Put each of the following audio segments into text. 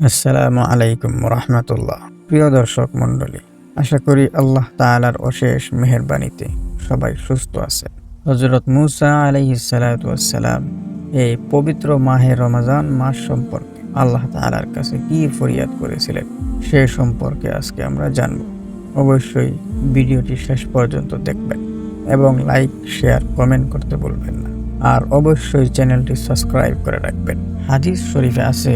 আসসালামু আলাইকুম রহমতুল্লাহ। প্রিয় দর্শক মণ্ডলী, আশা করি আল্লাহ তাআলার অশেষ মেহেরবানিতে সবাই সুস্থ আছে হজরত মুসা আলাইহিসালাম এই পবিত্র মাহে রমাজান মাস সম্পর্কে আল্লাহ তাআলার কাছে কি ফরিয়াদ করেছিলেন সে সম্পর্কে আজকে আমরা জানব। অবশ্যই ভিডিওটি শেষ পর্যন্ত দেখবেন এবং লাইক, শেয়ার, কমেন্ট করতে বলবেন না। আর অবশ্যই চ্যানেলটি সাবস্ক্রাইব করে রাখবেন। হাদিস শরীফে আছে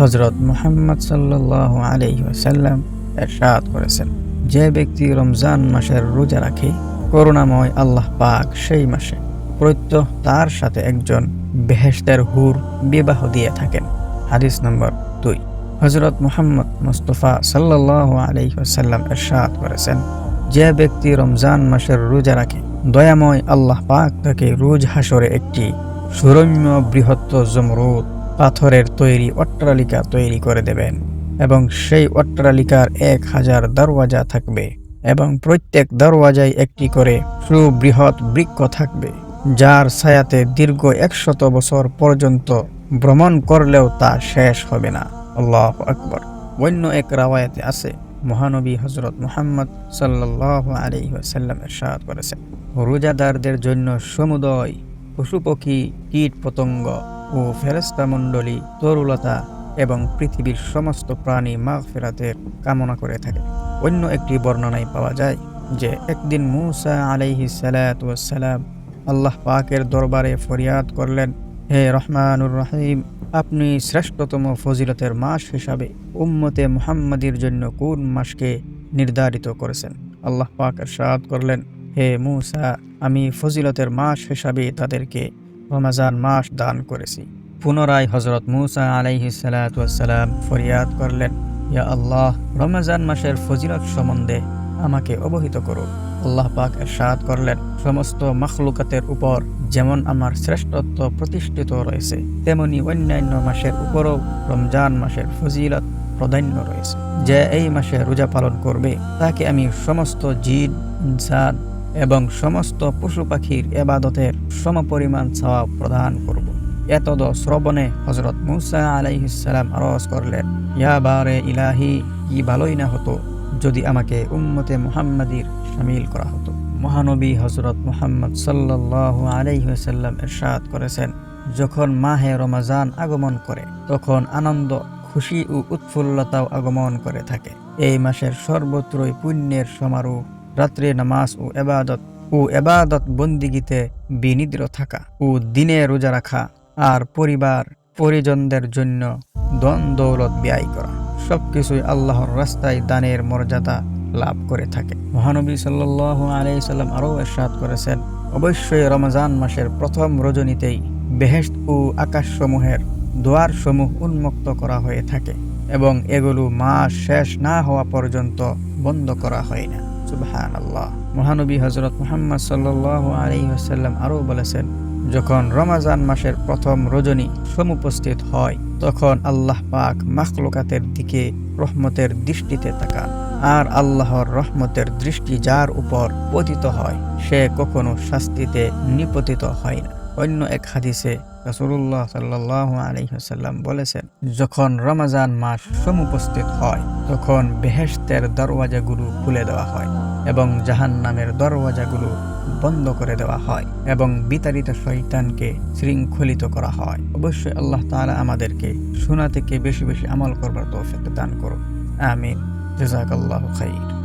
হজরত মুহাম্মদ সাল্লাহ আলহিহাসাল্লাম এরশাদ করেছেন। যে ব্যক্তি রমজান মাসের রোজা রাখে, করুণাময় আল্লাহ পাক সেই মাসে প্রত্যহ তার সাথে একজন বেহেশতের হুর বিবাহ দিয়ে থাকেন। হাদিস নম্বর দুই। হজরত মুহাম্মদ মুস্তফা সাল্লাহ আলহিহাসাল্লাম এরশাদ করেছেন, যে ব্যক্তি রমজান মাসের রোজা রাখে, দয়াময় আল্লাহ পাক তাকে রোজ হাসরে একটি সুরম্য বৃহত্ত জমরুদ পাথরের তৈরি অট্টালিকা তৈরি করে দেবেন এবং সেই অট্টালিকার এক হাজার দরওয়াজা থাকবে এবং প্রত্যেক দরওয়াজায় একটি করে সুবৃহৎ বৃক্ষ থাকবে, যার ছায়াতে দীর্ঘ একশত বছর পর্যন্ত ভ্রমণ করলেও তা শেষ হবে না। আল্লাহ আকবর। অন্য এক রাওয়ায়াতে আছে, মহানবী হজরত মুহাম্মদ সাল্লাহ আলহিহাসাল্লাম এরশাদ করেছেন। রোজাদারদের জন্য সমুদয় পশু পাখি কীট পতঙ্গ ও ফেরেস্তা মণ্ডলী তরুলতা এবং পৃথিবীর সমস্ত প্রাণী মাঘ ফেরাতের কামনা করে থাকে। অন্য একটি বর্ণনায় পাওয়া যায় যে, একদিন মুসা আলাইহি সালাম আল্লাহ পাকের দরবারে ফরিয়াদ করলেন, হে রহমানুর রহিম, আপনি শ্রেষ্ঠতম ফজিলতের মাস হিসাবে উম্মতে মুহাম্মাদির জন্য কোন মাসকে নির্ধারিত করেছেন? আল্লাহ পাক এরশাদ করলেন, হে মুসা, আমি ফজিলতের মাস হিসাবে তাদেরকে রমাজান মাস দান করেছি। পুনরায় হজরত মুসা আলাইহি সালাম ফরিয়াদ করলেন, ইয়া আল্লাহ, রমজান মাসের ফজিলত সম্বন্ধে আমাকে অবহিত করুন আল্লাহ পাক এরশাদ করলেন, সমস্ত মখলুকাতের উপর যেমন আমার শ্রেষ্ঠত্ব প্রতিষ্ঠিত রয়েছে, তেমনি অন্যান্য মাসের উপরও রমজান মাসের ফজিলত প্রাধান্য রয়েছে। যে এই মাসে রোজা পালন করবে, তাকে আমি সমস্ত জিন, ইনসান এবং সমস্ত পশু পাখির এবাদতের সমপরিমাণ ছাওয়া প্রদান করব। এতদ শ্রবণে হজরত মুসা আলাইহিসাল্লাম আরজ করলেন, ইয়া বারে ইলাহি, কি ভালোই না হতো যদি আমাকে উম্মতে মুহাম্মাদির সামিল করা হতো। মহানবী হজরত মুহাম্মদ সাল্লাহ আলাইসাল্লাম এরশাদ করেছেন, যখন মাহে রমাজান আগমন করে, তখন আনন্দ, খুশি ও উৎফুল্লতাও আগমন করে থাকে। এই মাসের সর্বত্রই পুণ্যের সমারোহ রাত্রে নামাজ ও এবাদত ও এবাদত বন্দিগিতে বিনিদ্র থাকা ও দিনে রোজা রাখা আর পরিবার, পরিজনদের জন্য দন দৌলত ব্যয় করা। সবকিছুই আল্লাহর রাস্তায় দানের মর্যাদা লাভ করে থাকে। মহানবী সাল্লাহ আলাইসাল্লাম আরও এরশাদ করেছেন, অবশ্যই রমজান মাসের প্রথম রজনীতেই বেহেস্ত ও আকাশসমূহের দুয়ারসমূহ উন্মুক্ত করা হয়ে থাকে এবং এগুলো মাস শেষ না হওয়া পর্যন্ত বন্ধ করা হয় না। সুবহান আল্লাহ মহানবী হজরত মুহাম্মদ সাল্লাহ আলী আসাল্লাম আরও বলেছেন, যখন রমাজান মাসের প্রথম রজনী সমুপস্থিত হয়, তখন আল্লাহ পাক মাখলুকাতের দিকে রহমতের দৃষ্টিতে তাকান। আর আল্লাহর রহমতের দৃষ্টি যার উপর পতিত হয়, সে কখনো শাস্তিতে নিপতিত হয় না। অন্য এক হাদিসে রসুল্লাহ সাল্লাহ আলহিহাসাল্লাম বলেছেন, যখন রমাজান মাস সমুপস্থিত হয়, তখন বেহেস্তের দরওয়াজাগুলো খুলে দেওয়া হয় এবং জাহান নামের দরওয়াজাগুলো বন্ধ করে দেওয়া হয় এবং বিতাড়িত শৈতানকে শৃঙ্খলিত করা হয়। অবশ্যই আল্লাহ তাআলা আমাদেরকে শোনা থেকে বেশি বেশি আমল করবার তৌফিক দান করুন। আমিন। জাজাকাল্লাহু খাইর।